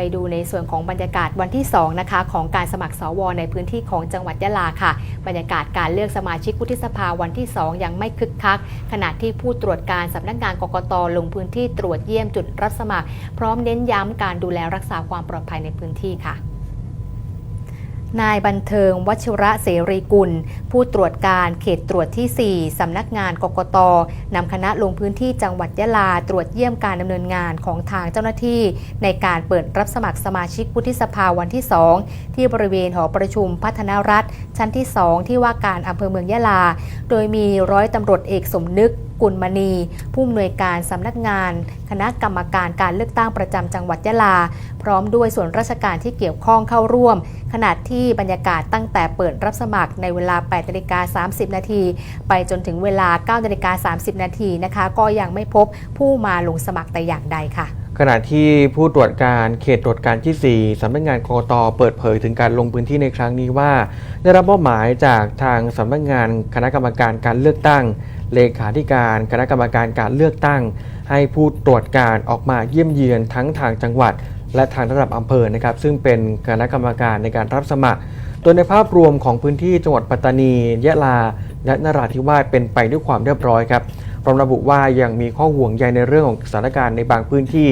ไปดูในส่วนของบรรยากาศวันที่2นะคะของการสมัครสวในพื้นที่ของจังหวัดยะลาค่ะ บรรยากาศการเลือกสมาชิกวุฒิสภาวันที่ 2 ยังไม่คึกคัก ขณะที่ผู้ตรวจการสำนักงานกกตลงพื้นที่ตรวจเยี่ยมจุดรับสมัคร พร้อมเน้นย้ำการดูแลรักษาความปลอดภัยในพื้นที่ค่ะ นายบันเทิงวชิระเสรีกุล ผู้ตรวจการเขตตรวจที่ 4 สำนักงานกกตนำคณะลงพื้นที่จังหวัดยะลาตรวจเยี่ยมการดำเนินงานของทางเจ้าหน้าที่ ในการเปิดรับสมัครสมาชิกวุฒิสภาวันที่ 2 ที่บริเวณหอประชุมพัฒนารัฐ ชั้นที่ 2 ที่ว่าการอำเภอเมืองยะลา โดยมีร้อยตำรวจเอกสมนึก กุลมณี ผู้อำนวยการสำนักงาน คณะกรรมการการเลือกตั้งประจำจังหวัดยะลา พร้อมด้วยส่วนราชการที่เกี่ยวข้องเข้าร่วม ขณะที่บรรยากาศตั้งแต่เปิดรับสมัครในเวลา8นาฬิกา30 นาทีไปจนถึงเวลา9นาฬิกา30 นาทีนะคะ ก็ยังไม่พบผู้มาลงสมัครแต่อย่างใดค่ะขณะที่ผู้ตรวจการเขตตรวจการที่ 4สำนักงานกรกตเปิดเผยถึงการลงพื้นที่ในครั้งนี้ว่า ได้รับมอบหมายจากทางสำนักงานคณะกรรมการการเลือกตั้ง เลขาธิการคณะกรรมการการเลือกตั้ง ให้ผู้ตรวจการออกมาเยี่ยมเยือนทั้งทางจังหวัด และทางระดับอำเภอนะครับ ซึ่งเป็นคณะกรรมการในการรับสมัคร โดยในภาพรวมของพื้นที่จังหวัดปัตตานี ยะลา และนราธิวาสเป็นไปด้วยความเรียบร้อยครับพร้อมระบุว่ายังมีข้อห่วงใยในเรื่องของสถานการณ์ในบางพื้นที่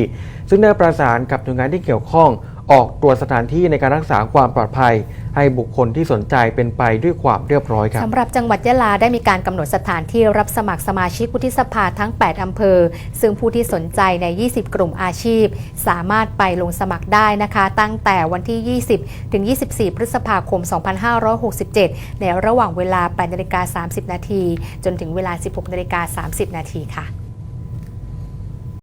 ซึ่งได้ประสานกับหน่วยงานที่เกี่ยวข้อง ออกตรวจสถานที่ในการรักษาความปลอดภัย ให้บุคคลที่สนใจเป็นไปด้วยความเรียบร้อยครับสำหรับจังหวัดยะลาได้มีการกำหนดสถานที่รับสมัครสมาชิกวุฒิสภาทั้ง 8 อำเภอ ซึ่งผู้ที่สนใจใน 20 กลุ่มอาชีพ สามารถไปลงสมัครได้นะคะ ตั้งแต่วันที่ 20 ถึง 24 พฤษภาคม 2567 ในระหว่างเวลา8นาฬิกา30 นาทีจนถึงเวลา 16นาฬิกา30 นาทีค่ะ